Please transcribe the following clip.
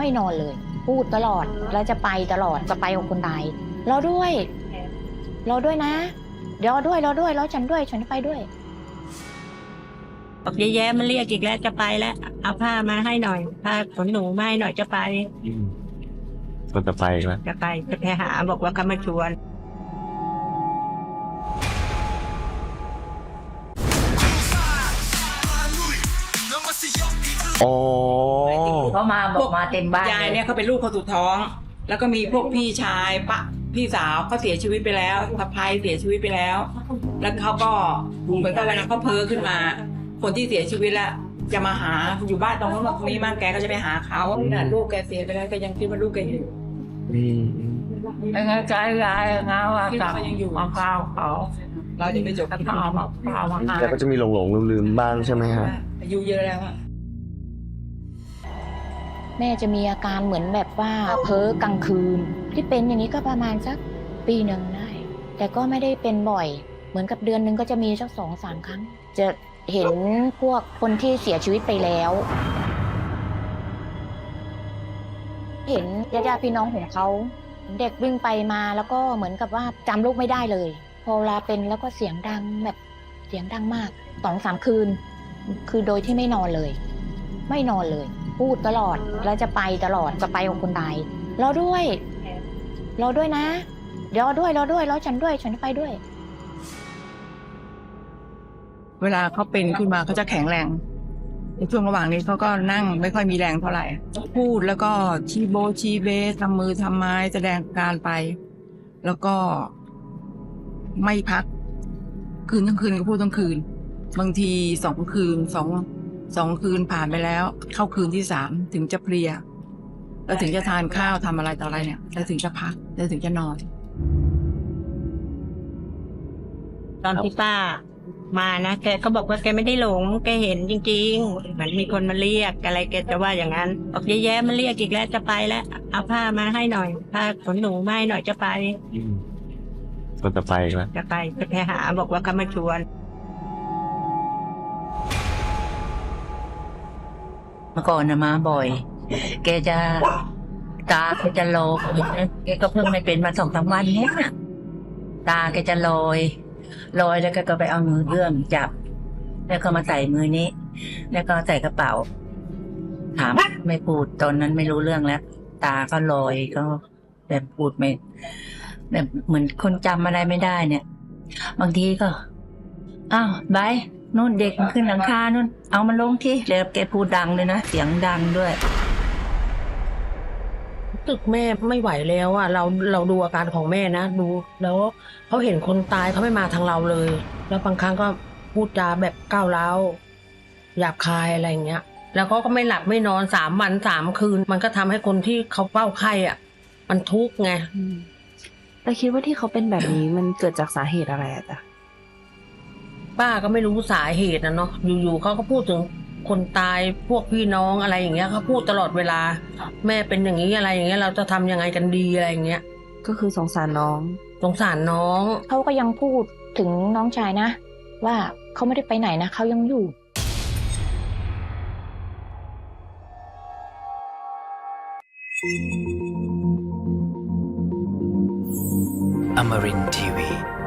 ไม่นอนเลย พูดตลอดแล้วจะไปตลอดจะไปกับคนตายรอด้วยรอด้วยนะเดี๋ยวรอด้วยรอด้วยรอฉันด้วยฉันจะไปด้วยบอกแย่ๆมันเรียกอีกแล้วจะไปแล้วเอาผ้ามาให้หน่อยผ้าขนหนูมาให้หน่อยจะไป อืมก็จะไปแล้วจะไปจะไปหาบอกว่าเขามาชวน อ๋อ เขามาบอกมาเต็มบ้านยายเลเนี่ยเขาเป็นลูกคนสุดท้อง แล้วก็มีพวกพี่ชายปะพี่สาวเขาเสียชีวิตไปแล้วสะพ้ายเสียชีวิตไปแล้ว แล้วเขาก็เหมือนกับเวลาเขาเพ้อขึ้นมา คนที่เสียชีวิตแล้วจะมาหาอยู่บ้านตรงนู้นตรงนี้มั่งแกก็จะไปหาเขาน่ะลูกแกเสียไปแล้วก็ยังคิดว่าลูกแกอยู่ อืมอืมไอ้เงยใจยายเงาว่ากับเขายังอยู่มาข้าวเขาเราจะไปจบแล้วก็เอามาข้าวมาให้ แล้วก็จะมีหลงหลงลืมลืมๆบ้างใช่ไหมฮะอายุเยอะแล้วอะ แม่จะมีอาการเหมือนแบบว่าเพ้อกลางคืน ที่เป็นอย่างนี้ก็ประมาณสักปีหนึ่งได้ แต่ก็ไม่ได้เป็นบ่อย เหมือนกับเดือนหนึ่งก็จะมีสักสองสามครั้ง จะเห็นพวกคนที่เสียชีวิตไปแล้ว เห็นญาติๆพี่น้องของเขาเด็กวิ่งไปมาแล้วก็เหมือนกับว่าจำลูกไม่ได้เลย พอเวลาเป็นแล้วก็เสียงดังแบบเสียงดังมากสองสามคืน คือโดยที่ไม่นอนเลย ไม่นอนเลย พูดตลอดแล้วจะไปตลอดจะไปกับคนตายรอด้วยรอด้วยนะเดี๋ยวรอด้วยรอด้วยรอฉันด้วยฉันไปด้วย เวลาเขาเป็นขึ้นมาเขาจะแข็งแรงในช่วงระหว่างนี้เขาก็นั่งไม่ค่อยมีแรงเท่าไหร่ พูดแล้วก็ชีโบชีเบทำมือทำไม้แสดงการไป แล้วก็ไม่พัก คืนทั้งคืนก็พูดทั้งคืน บางทีสองคืนสอง สองคืนผ่านไปแล้ว เข้าคืนที่สามถึงจะเพลีย แล้วถึงจะทานข้าวทำอะไรต่ออะไรเนี่ยแล้วถึงจะพักแล้วถึงจะนอน ตอนที่ป้ามานะแกก็บอกว่าแกไม่ได้หลงแกเห็นจริงๆเหมือนมีคนมาเรียกอะไรแกจะว่าอย่างนั้นบอกแย่ๆมันเรียกอีกแล้วจะไปแล้วเอาผ้ามาให้หน่อยผ้าขนหนูมาให้หน่อยจะไปอืมก็จะไปแล้วจะไปจะไปหาบอกว่าเขามาชวน เมื่อก่อนนะมาบ่อย แกจะตาแกจะโลอยแกก็เพิ่งไม่เป็นมาสองสามวันเนี้ยตาแกจะลอยลอยแล้วแกก็ไปเอามือเอื้อมจับ แล้วก็มาใส่มือนี้ แล้วก็ใส่กระเป๋า ถามไม่พูดตอนนั้นไม่รู้เรื่องแล้ว ตาก็ลอยก็แบบพูดไม่แบบเหมือนคนจำอะไรไม่ได้เนี่ย บางทีก็อ้าวบาย นู่นเด็กมันขึ้นหลังคานู่นเอามันลงที่แล้วแกพูดดังเลยนะ เสียงดังด้วยตึกแม่ไม่ไหวแล้วอะเราเราดูอาการของแม่นะดูแล้วเขาเห็นคนตายเขาไม่มาทางเราเลย แล้วบางครั้งก็พูดจาแบบก้าวร้าวหยาบคายอะไรอย่างเงี้ย แล้วเขาก็ไม่หลับไม่นอนสามวันสามคืน มันก็ทำให้คนที่เขาเฝ้าไข้อะมันทุกข์ไงแต่คิดว่าที่เขาเป็นแบบนี้มันเกิดจากสาเหตุอะไรอะจ๊ะ ป้าก็ไม่รู้สาเหตุนะเนาะอยู่ๆเขาก็พูดถึงคนตายพวกพี่น้องอะไรอย่างเงี้ยเขาพูดตลอดเวลา แม่เป็นอย่างนี้อะไรอย่างเงี้ยเราจะทำยังไงกันดีอะไรอย่างเงี้ยก็คือสงสารน้อง สงสารน้องเขาก็ยังพูดถึงน้องชายนะ ว่าเขาไม่ได้ไปไหนนะเขายังอยู่ Amarin Tiwi.